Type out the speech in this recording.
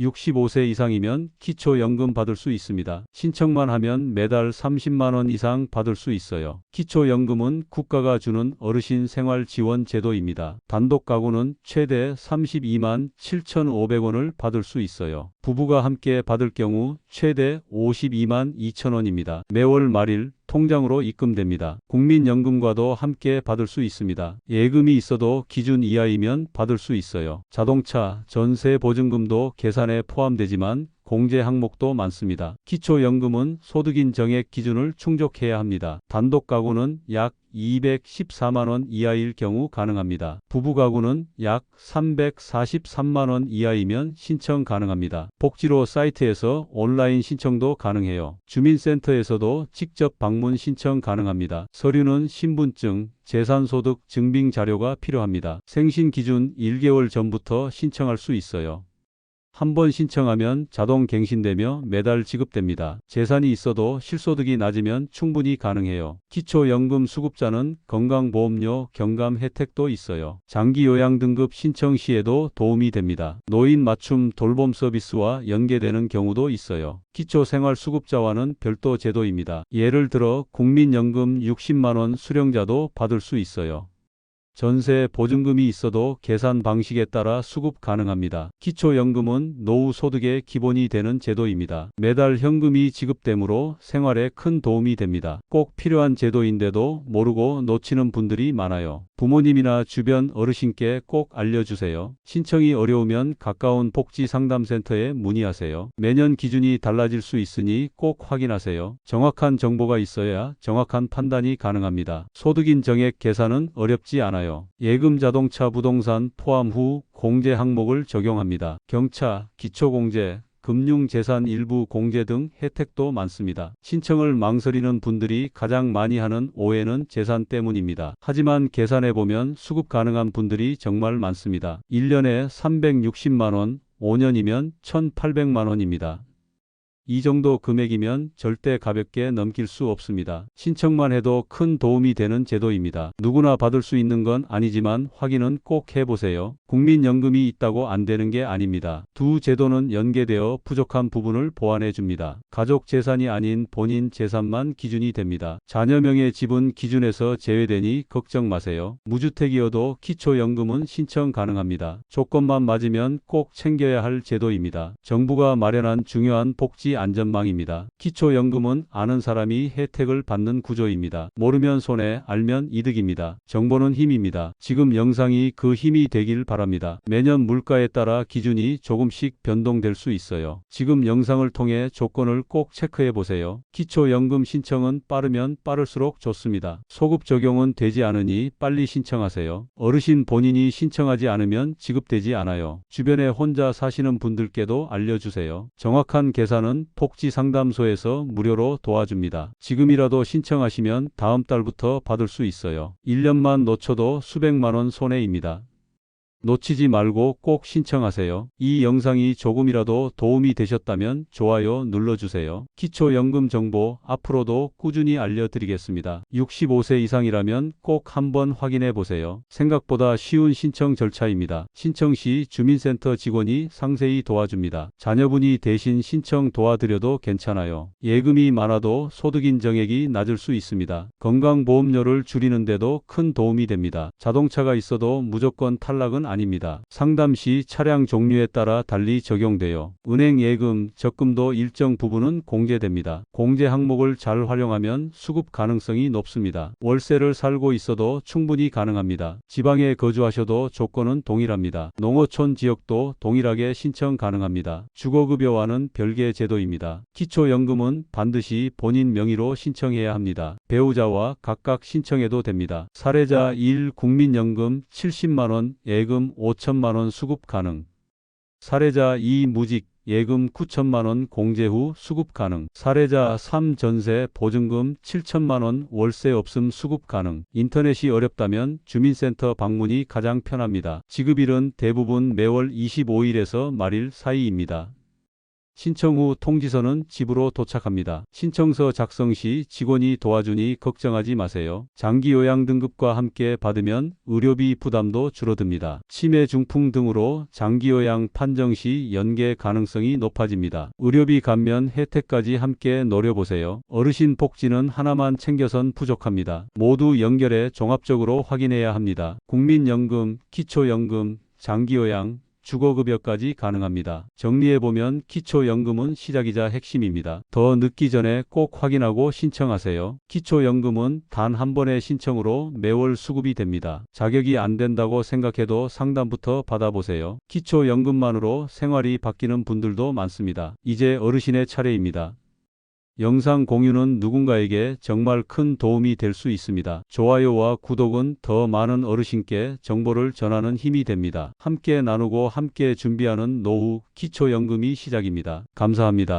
65세 이상이면 기초연금 받을 수 있습니다. 신청만 하면 매달 30만 원 이상 받을 수 있어요. 기초연금은 국가가 주는 어르신 생활 지원 제도입니다. 단독 가구는 최대 32만 7,500원을 받을 수 있어요. 부부가 함께 받을 경우 최대 52만 2천 원입니다. 매월 말일 통장으로 입금됩니다. 국민연금과도 함께 받을 수 있습니다. 예금이 있어도 기준 이하이면 받을 수 있어요. 자동차, 전세 보증금도 계산에 포함되지만 공제 항목도 많습니다. 기초연금은 소득인 정액 기준을 충족해야 합니다. 단독 가구는 약 214만원 이하일 경우 가능합니다. 부부 가구는 약 343만원 이하이면 신청 가능합니다. 복지로 사이트에서 온라인 신청도 가능해요. 주민센터에서도 직접 방문 신청 가능합니다. 서류는 신분증, 재산소득 증빙 자료가 필요합니다. 생신 기준 1개월 전부터 신청할 수 있어요. 한 번 신청하면 자동 갱신되며 매달 지급됩니다. 재산이 있어도 실소득이 낮으면 충분히 가능해요. 기초연금 수급자는 건강보험료 경감 혜택도 있어요. 장기요양 등급 신청 시에도 도움이 됩니다. 노인 맞춤 돌봄 서비스와 연계되는 경우도 있어요. 기초생활수급자와는 별도 제도입니다. 예를 들어 국민연금 60만원 수령자도 받을 수 있어요. 전세 보증금이 있어도 계산 방식에 따라 수급 가능합니다. 기초연금은 노후 소득의 기본이 되는 제도입니다. 매달 현금이 지급되므로 생활에 큰 도움이 됩니다. 꼭 필요한 제도인데도 모르고 놓치는 분들이 많아요. 부모님이나 주변 어르신께 꼭 알려주세요. 신청이 어려우면 가까운 복지 상담센터에 문의하세요. 매년 기준이 달라질 수 있으니 꼭 확인하세요. 정확한 정보가 있어야 정확한 판단이 가능합니다. 소득인 정액 계산은 어렵지 않아요. 예금 자동차 부동산 포함 후 공제 항목을 적용합니다. 경차, 기초공제, 금융재산 일부 공제 등 혜택도 많습니다. 신청을 망설이는 분들이 가장 많이 하는 오해는 재산 때문입니다. 하지만 계산해보면 수급 가능한 분들이 정말 많습니다. 1년에 360만원, 5년이면 1800만원입니다. 이 정도 금액이면 절대 가볍게 넘길 수 없습니다. 신청만 해도 큰 도움이 되는 제도입니다. 누구나 받을 수 있는 건 아니지만 확인은 꼭 해보세요. 국민연금이 있다고 안 되는 게 아닙니다. 두 제도는 연계되어 부족한 부분을 보완해 줍니다. 가족 재산이 아닌 본인 재산만 기준이 됩니다. 자녀 명의 집은 기준에서 제외되니 걱정 마세요. 무주택이어도 기초연금은 신청 가능합니다. 조건만 맞으면 꼭 챙겨야 할 제도입니다. 정부가 마련한 중요한 복지 안전망입니다. 기초연금은 아는 사람이 혜택을 받는 구조입니다. 모르면 손해, 알면 이득입니다. 정보는 힘입니다. 지금 영상이 그 힘이 되길 바랍니다. 매년 물가에 따라 기준이 조금씩 변동될 수 있어요. 지금 영상을 통해 조건을 꼭 체크해 보세요. 기초연금 신청은 빠르면 빠를수록 좋습니다. 소급 적용은 되지 않으니 빨리 신청하세요. 어르신 본인이 신청하지 않으면 지급되지 않아요. 주변에 혼자 사시는 분들께도 알려주세요. 정확한 계산은 복지상담소에서 무료로 도와줍니다. 지금이라도 신청하시면 다음 달부터 받을 수 있어요. 1년만 놓쳐도 수백만원 손해입니다. 놓치지 말고 꼭 신청하세요. 이 영상이 조금이라도 도움이 되셨다면 좋아요 눌러주세요. 기초연금 정보 앞으로도 꾸준히 알려드리겠습니다. 65세 이상이라면 꼭 한번 확인해 보세요. 생각보다 쉬운 신청 절차입니다. 신청 시 주민센터 직원이 상세히 도와줍니다. 자녀분이 대신 신청 도와드려도 괜찮아요. 예금이 많아도 소득인 정액이 낮을 수 있습니다. 건강보험료를 줄이는데도 큰 도움이 됩니다. 자동차가 있어도 무조건 탈락은 아닙니다. 상담 시 차량 종류에 따라 달리 적용되어 은행 예금, 적금도 일정 부분은 공제됩니다. 공제 항목을 잘 활용하면 수급 가능성이 높습니다. 월세를 살고 있어도 충분히 가능합니다. 지방에 거주하셔도 조건은 동일합니다. 농어촌 지역도 동일하게 신청 가능합니다. 주거급여와는 별개 제도입니다. 기초연금은 반드시 본인 명의로 신청해야 합니다. 배우자와 각각 신청해도 됩니다. 사례자 1 국민연금 70만원, 예금 5천만 원 수급 가능. 사례자 2 무직, 예금 9천만 원 공제 후 수급 가능. 사례자 3 전세 보증금 7천만 원 월세 없음 수급 가능. 인터넷이 어렵다면 주민센터 방문이 가장 편합니다. 지급일은 대부분 매월 25일에서 말일 사이입니다. 신청 후 통지서는 집으로 도착합니다. 신청서 작성 시 직원이 도와주니 걱정하지 마세요. 장기 요양 등급과 함께 받으면 의료비 부담도 줄어듭니다. 치매 중풍 등으로 장기 요양 판정 시 연계 가능성이 높아집니다. 의료비 감면 혜택까지 함께 노려보세요. 어르신 복지는 하나만 챙겨선 부족합니다. 모두 연결해 종합적으로 확인해야 합니다. 국민연금, 기초연금, 장기요양, 주거급여까지 가능합니다. 정리해보면 기초연금은 시작이자 핵심입니다. 더 늦기 전에 꼭 확인하고 신청하세요. 기초연금은 단 한 번의 신청으로 매월 수급이 됩니다. 자격이 안 된다고 생각해도 상담부터 받아보세요. 기초연금만으로 생활이 바뀌는 분들도 많습니다. 이제 어르신의 차례입니다. 영상 공유는 누군가에게 정말 큰 도움이 될 수 있습니다. 좋아요와 구독은 더 많은 어르신께 정보를 전하는 힘이 됩니다. 함께 나누고 함께 준비하는 노후 기초연금이 시작입니다. 감사합니다.